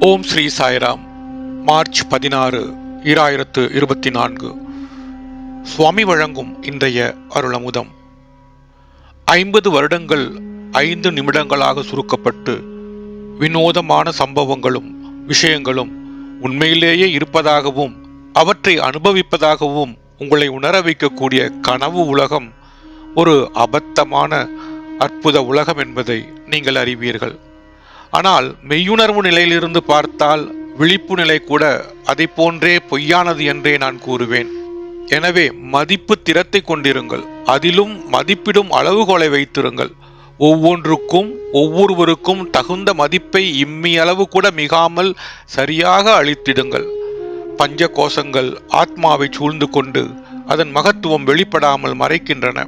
ஓம் Sri Sairam. March பதினாறு ஈராயிரத்து இருபத்தி நான்கு. சுவாமி வழங்கும் இன்றைய அருளமுதம். ஐம்பது வருடங்கள் ஐந்து நிமிடங்களாக சுருக்கப்பட்டு வினோதமான சம்பவங்களும் விஷயங்களும் உண்மையிலேயே இருப்பதாகவும் அவற்றை அனுபவிப்பதாகவும் உங்களை உணர வைக்கக்கூடிய கனவு உலகம் ஒரு அபத்தமான அற்புத உலகம் என்பதை நீங்கள் அறிவீர்கள். ஆனால் மெய்யுணர்வு நிலையிலிருந்து பார்த்தால் விழிப்பு நிலை கூட அதை போன்றே பொய்யானது என்றே நான் கூறுவேன். எனவே மதிப்பு திறத்தை கொண்டிருங்கள். அதிலும் மதிப்பிடும் அளவுகோலை வைத்திருங்கள். ஒவ்வொன்றுக்கும் ஒவ்வொருவருக்கும் தகுந்த மதிப்பை இம்மியளவு கூட மிகாமல் சரியாக அளித்திடுங்கள். பஞ்ச கோஷங்கள் ஆத்மாவை சூழ்ந்து கொண்டு அதன் மகத்துவம் வெளிப்படாமல் மறைக்கின்றன.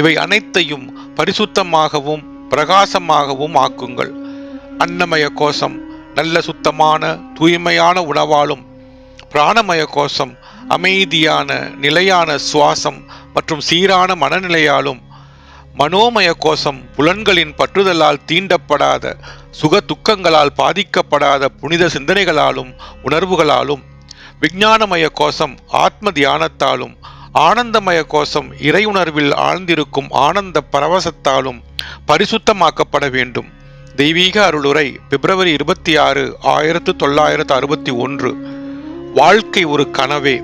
இவை அனைத்தையும் பரிசுத்தமாகவும் பிரகாசமாகவும் ஆக்குங்கள். அன்னமய கோஷம் நல்ல சுத்தமான தூய்மையான உணவாலும் பிராணமய கோஷம் அமைதியான நிலையான சுவாசம் மற்றும் சீரான மனநிலையாலும் மனோமய கோஷம் புலன்களின் பற்றுதலால் தீண்டப்படாத சுக துக்கங்களால் பாதிக்கப்படாத புனித சிந்தனைகளாலும் உணர்வுகளாலும் விஞ்ஞானமய கோஷம் ஆத்ம தியானத்தாலும் ஆனந்தமய கோஷம் இறையுணர்வில் ஆழ்ந்திருக்கும் ஆனந்த பரவசத்தாலும் பரிசுத்தமாக்கப்பட வேண்டும். தெய்வீக அருளுரை பிப்ரவரி இருபத்தி ஆறு ஆயிரத்து தொள்ளாயிரத்து அறுபத்தி ஒன்று. வாழ்க்கை ஒரு கனவே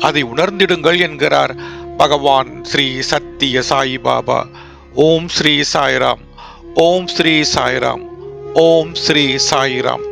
அதை உணர்ந்திடுங்கள் என்கிறார் பகவான் ஸ்ரீ சத்திய சாயி பாபா. ஓம் ஸ்ரீ சாய்ராம் ஓம் ஸ்ரீ சாய்ராம் ஓம் ஸ்ரீ சாய்ராம்.